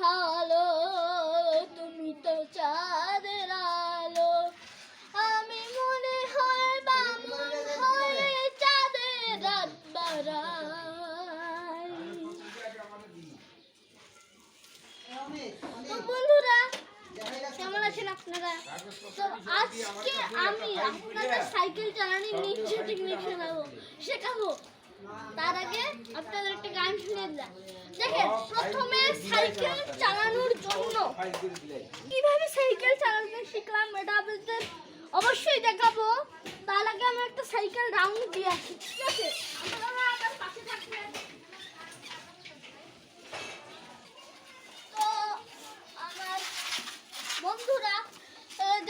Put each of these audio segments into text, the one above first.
ভালো, তুমি তো চাঁদের আলো। আমি মনে হয় বামন হয়ে চাঁদের রাত বাড়াই। বন্ধুরা, কেমন আছেন আপনারা? তো আজকে আমি আপনাদের সাইকেল চালানোর নিশ্চয় টেকনিক শেখাবো। শেখাবো আপনাদের একটা গান শুনে দিলাম। দেখেন, প্রথমে সাইকেল চালানোর জন্য কীভাবে সাইকেল চালানো শিখলাম, এটা আপনাদের অবশ্যই দেখাবো। তার আগে আমি একটা সাইকেল রাউন্ড দিয়ে আসি, ঠিক আছে? আমার বন্ধুরা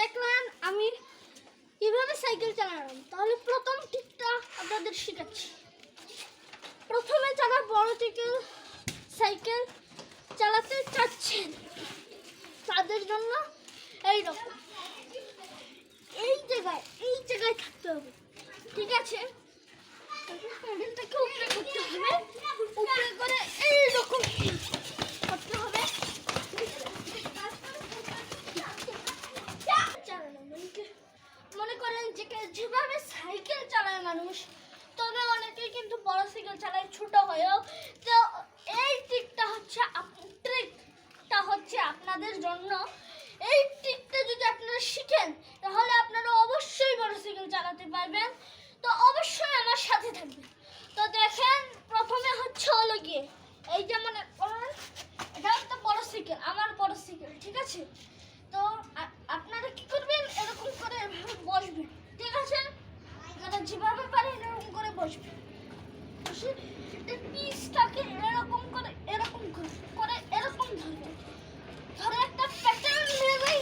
দেখলেন আমি কীভাবে সাইকেল চালালাম। তাহলে প্রথম টিপটা আপনাদের শেখাচ্ছি। যারা সাইকেল চালাতে চাচ্ছেন। তাদের জন্য এই রকম এই জায়গায় এই জায়গায় থাকতে হবে। ঠিক আছে? প্যাডেলটাকে উপরে করতে হবে। মানে করেন যে যেভাবে সাইকেল চালায় মানুষ, তবে অনেকে কিন্তু বড় সাইকেল চালায়, ছোট হয়েও তো এই ট্রিকটা হচ্ছে ট্রিকটা হচ্ছে আপনাদের জন্য এই ট্রিকটা যদি আপনারা শিখেন, তাহলে আপনারা অবশ্যই বড় সাইকেল চালাতে পারবেন। তো অবশ্যই আমার সাথে থাকবেন। তো দেখেন, প্রথমে হচ্ছে হলো গিয়ে, এই যে মনে এটা একটা বড় সাইকেল আমার বড় সাইকেল ঠিক আছে? তো আপনারা কি করবেন? এরকম করে বসবেন, ঠিক আছে? আপনারা যেভাবে পারেন এরকম করে বসবেন। পিসটাকে এরকম করে এরকম করে করে এরকম ধরবেন ধরে একটা প্যাটার্ন নেবেই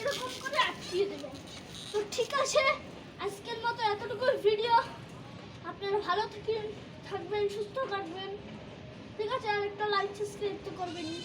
এরকম করে আটকিয়ে দেবেন তো ঠিক আছে, আজকের মতো এতটুকু ভিডিও আপনারা ভালো থাকেন, থাকবেন, সুস্থ থাকবেন। ঠিক আছে, আর একটা লাইক সাবস্ক্রাইব তো করবেনই।